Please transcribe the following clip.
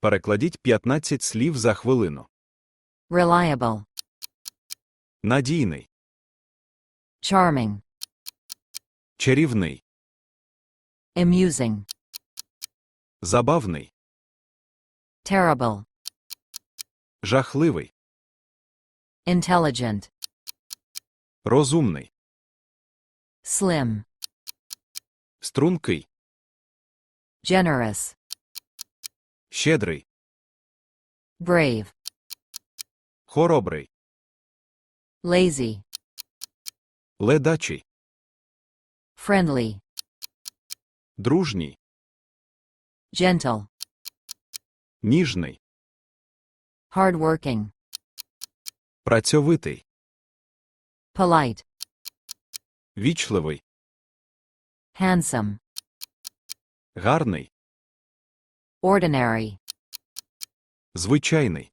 Перекладіть 15 слів за хвилину. reliable, Надійний, charming, чарівний, amusing, забавний, terrible, жахливий, intelligent, розумний, slim, стрункий, generous, щедрий, brave, хоробрий, lazy, ледачий, friendly, дружній, gentle, ніжний, hardworking, працьовитий, polite, вічливий, handsome, гарний, ordinary, звичайний,